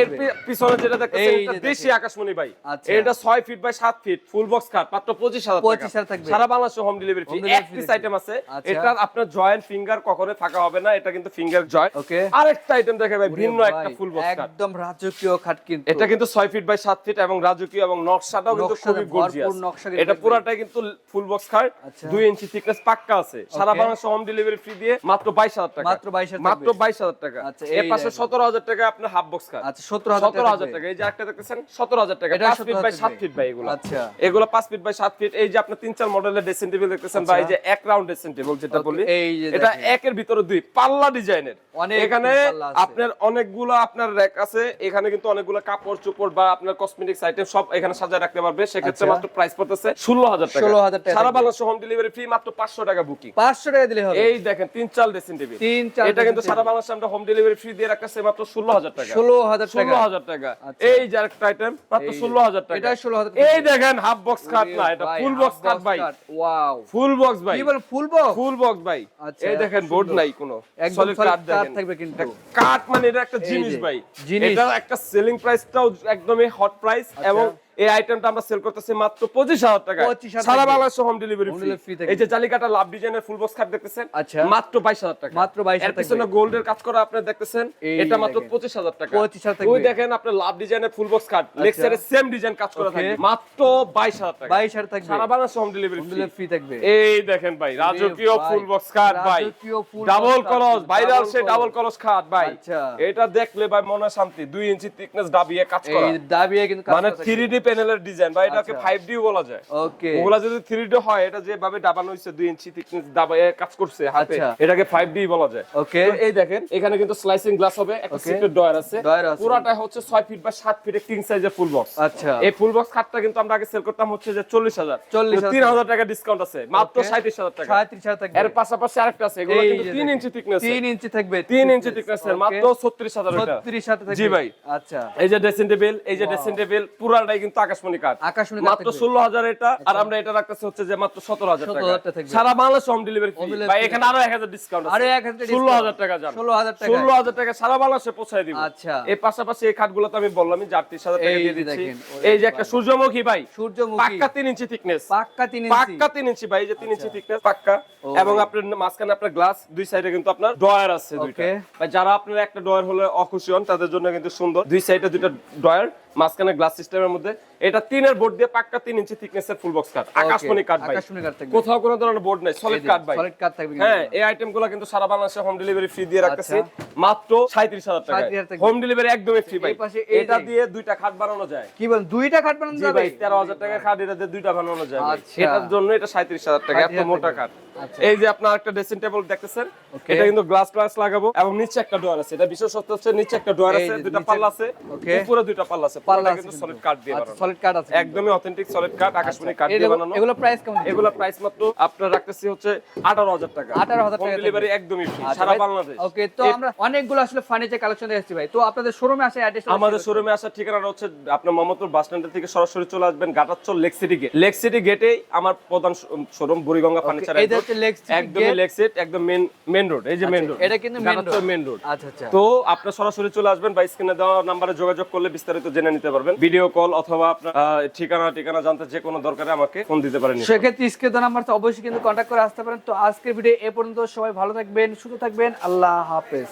থাকবে। পি- পিছনে যেটা দেখতেছেন এটা দেশি আকাশমণি ভাই। আচ্ছা। এটা 6 feet by 7 feet full box কাঠ মাত্র 25000 টাকা। 25,000 থাকবে। সারা বাংলাদেশে হোম ডেলিভারি ফ্রি এক পিস আইটেম আছে আচ্ছা। এটা আপনার জয়েন্ট ফিঙ্গার কখনো ফাঁকা হবে না এটা কিন্তু ফিঙ্গার জয়েন্ট Okay. আরেকটা আইটেম দেখে ভাই ভিন্ন একটা ফুল বক্স কাঠ একদম রাজকীয় খাট কিন্তু। এটা কিন্তু 6 ফিট বাই 7 ফিট এবং রাজকীয় এবং নকশাটাও কিন্তু খুবই গর্জিয়াস এটা পুরাটাই কিন্তু ফুল বক্স খাট আচ্ছা। 2 ইঞ্চি থিকনেস পাক্কা আছে। সারা. বাংলাদেশে হোম ডেলিভারি ফ্রি দিয়ে মাত্র 22000 টাকা। মাত্র 22,000 মাত্র থাকবে। 22000 টাকা। আচ্ছা, এর পাশে 17000 টাকা আপনার হাফ বক্স খাট আচ্ছা 17000 17000 টাকা এই যে একটা দেখতেছেন 17000 টাকা এটা 5 ফিট বাই 17,000 7 ফিট ভাই এগুলো। আচ্ছা। এগুলো 5 ফিট বাই 7 ফিট এই যে আপনি তিন চার মডেলের ড্রেসিং টেবিল দেখতেছেন বা আচ্ছা। এই যে এক রাউন্ড ড্রেসিং টেবিল যেটা বলি এটা একের ভিতরে দুই পাল্লা ডিজাইনের। এখানে আপনার অনেকগুলো আপনার র‍্যাক আছে এখানে কিন্তু অনেকগুলো কাপড় চোপড় বা আপনার কসমেটিক্স আইটেম সব এখানে সাজায় রাখতে পারবে সেক্ষেত্রে আচ্ছা। মাত্র প্রাইস পড়তেছে 16000 টাকা। 16,000 টাকা সারা। বাংলাদেশে হোম ডেলিভারি ফ্রি মাত্র 500 টাকা বুকিং 500 টাকা দিলে হবে। এই দেখেন তিন চাল ড্রেসিং টেবিল তিন চার এটা কিন্তু সারা। বাংলাদেশে আমরা হোম ডেলিভারি ফ্রি দিয়ে রাখতেছে মাত্র 16000 টাকা। 16000 টাকা। 16000 টাকা। আচ্ছা। এই যে আরেকটা আইটেম মাত্র ষোলো হাজার টাকা। এটা ষোলো হাজার এই দেখেন হাফ বক্স কাট না এটা ফুল বক্স কাট ভাই। ওয়াও ফুল বক্স ভাই। কি বল ফুল বক্স ফুল বক্স ভাই। আচ্ছা, এই দেখেন বোর্ড নাই কোনো। একদম কাট থাকবে কিন্তু। কাট মানে এটা একটা জিনিস ভাই। এটা একটা সেলিং প্রাইসটাও একদমই হট প্রাইস আচ্ছা। এবং এই আইটেমটা আমরা সেল করতেছি মাত্র পঁচিশ হাজার টাকা সারা। বাংলাদেশে হোম ডেলিভারি। এই যে জালিকাটা লাভ ডিজাইনের ফুল বক্স কাট দেখতেছেন? আচ্ছা। মাত্র বাইশ হাজার টাকা। মাত্র 22,000 এর পিছনে। গোল্ডের কাজ করা আপনি দেখতেছেন। এটা মাত্র। পঁচিশ হাজার টাকা। 25,000 থাকবে। ওই দেখেন আপনার লাভ ডিজাইনের ফুল বক্স কাট লেক্সারের সেম ডিজাইন কাজ করা. থাকবে। মাত্র বাইশ হাজার টাকা। 22000 থাকবে। সারা বাংলাদেশে হোম ডেলিভারি ফ্রি থাকবে। এই দেখেন ভাই রাজকীয় ফুল বক্স খাট ভাই। ডাবল কলস ভাইরাল সে ডাবল কলস খাট ভাই। আচ্ছা। এটা দেখলে ভাই মনে শান্তি। দুই ইঞ্চি থিকনেস দাবিয়ে কাজ করা। এই দাবিয়ে কিন্তু মানে থ্রি ডি প্যানেলের ডিজাইন বা এটাকে আচ্ছা। ফাইভ ডি বলা যায়। ওকে ওগুলা যদি থ্রি ডি হয় এটা যেভাবে ডাবানো হয়েছে দুই ইঞ্চি থিকনেস দাবিয়ে কাজ করছে হাতে আচ্ছা। এটাকে ফাইভ ডি বলা যায়। ওকে এই দেখেন এখানে কিন্তু স্লাইসিং গ্লাস হবে একটা. সিক্রেট ডয়ার আছে। পুরাটা হচ্ছে 6 ফিট বা 7 ফিটের কিং সাইজের ফুল বক্স আচ্ছা। এই ফুল বক্স খাটটা কিন্তু আমরা আগে সেল করতাম হচ্ছে যে 40000 40,000 তিন হাজার টাকা ডিসকাউন্ট আছে মাত্র Okay. 37000 টাকা। 37000 থাকবে। এর পাশাপাশি আরেকটা আছে এগুলো কিন্তু যে 3 ইঞ্চি থিকনেস 3 ইঞ্চি থাকবে 3 ইঞ্চি থিকনেসের মাত্র 36000 টাকা। 36000 থাকবে। জি ভাই। আচ্ছা। এই যে ড্রেসিং টেবিল এই যে ড্রেসিং টেবিল পুরাটাই কিন্তু আকাশমণি কাঠ আকাশমণি মাত্র থাকবে। 16000 এটা আর আমরা এটা রাখতেছি হচ্ছে যে মাত্র 17000 টাকা। 17,000 টাকা সারা বাংলাদেশ হোম ডেলিভারি ভাই এখানে আরও 1000 ডিসকাউন্ট আছে। আরও 1000 টাকা 16000 টাকা যান 16000 টাকা। 16000 টাকা সারা বাংলাদেশে পৌঁছায় দিব। আচ্ছা। এই পাশাপাশি এই খাটগুলো তো আমি বললামই যে 38000 টাকা দিয়ে দিচ্ছি। এই যে একটা সূর্যমুখী ভাই। সূর্যমুখী। পাক্কা 3 ইঞ্চি থিকনেস পাক্কা 3 ইঞ্চি। পাক্কা 3 ইঞ্চি ভাই যে 3 ইঞ্চি আচ্ছা। থিকনেস পাক্কা। এবং আপনার মাঝখানে আপনার গ্লাস দুই সাইডে কিন্তু আপনার ডয়ার আছে দুইটা। ভাই যারা আপনার একটা ডয়ার হলে অখুশি হন তাদের জন্য কিন্তু সুন্দর। দুই সাইডে দুইটা ডয়ার মাঝখানে গ্লাস সিস্টেমের মধ্যে এটা তিনের বোর্ড দিয়ে পাক্কা 3 ইঞ্চি থিকনেসের ফুল বক্স কাট আকাশমণি কাট ভাই কোথাও কোনো ধরনের বোর্ড নাই সলিড কাট ভাই সলিড কাঠ থাকবে। হ্যাঁ এই আইটেমগুলো কিন্তু সারা বাংলাদেশে হোম ডেলিভারি ফ্রি দিয়ে রাখতেছি আচ্ছা। মাত্র 37000 টাকা 37,000 টাকা। হোম ডেলিভারি একদমই ফ্রি ভাই এটা দিয়ে দুইটা খাট বানানো যায় কি বল দুইটা খাট বানানো যাবে ভাই 13000 টাকার খাট এটা দিয়ে দুইটা বানানো যায়। আচ্ছা। এটার জন্য এটা 37000 টাকা এত মোটা টাকা। আচ্ছা। এই যে আপনার একটা ড্রেসিং টেবিল দেখতেছেন এটা কিন্তু গ্লাস গ্লাস লাগাবো এবং নিচে একটা ডোর আছে। এটা বিশেষত্ব হচ্ছে নিচে একটা ডোর আছে যে দুইটা পাল্লা আছে. উপরে দুইটা পাল্লা আছে। পাল্লা কিন্তু। সলিড কাঠ দিয়ে আচ্ছা বানানো। সলিড কাঠ আছে একদমই অথেন্টিক সলিড কাঠ আকাশমণি কাঠ দিয়ে বানানো। এগুলো প্রাইস কেমন এগুলো প্রাইস মাত্র আপনার রাখতেছি হচ্ছে 18000 টাকা। 18,000 টাকা ডেলিভারি একদমই ফ্রি আচ্ছা সারা বাংলাদেশ। ওকে তো আমরা অনেকগুলো আসলে ফার্নিচার কালেকশন দেখেছি ভাই তো আপনাদের শোরুমে আসে অ্যাড্রেস আমাদের শোরুমে আসার ঠিকানা হচ্ছে আপনার মোহাম্মদপুর বাস স্ট্যান্ড থেকে সরাসরি চলে আসবেন গাটাচ্চল lake city gate lake city গেটেই আমার প্রধান শোরুম বুড়িগঙ্গা ফার্নিচার হচ্ছে লেগ একদমই লেক সিট একদম মেন মেন রোড এই যে মেন রোড এটা কিন্তু main road। মেন রোড আচ্ছা আচ্ছা। তো আপনি সরাসরি চলে আসবেন বা স্ক্রিনে দেওয়া নাম্বারে যোগাযোগ করলে বিস্তারিত জেনে নিতে পারবেন। ভিডিও কল অথবা আপনার ঠিকানা ঠিকানা জানতে যে কোনো দরকারে আমাকে ফোন দিতে পারেন সেক্ষেত্রে স্ক্রিনে নাম্বার তো অবশ্যই কিন্তু কন্ট্যাক্ট করে আসতে পারেন। তো আজকের ভিডিও এ পর্যন্ত সবাই ভালো থাকবেন সুস্থ থাকবেন। আল্লাহ হাফেজ।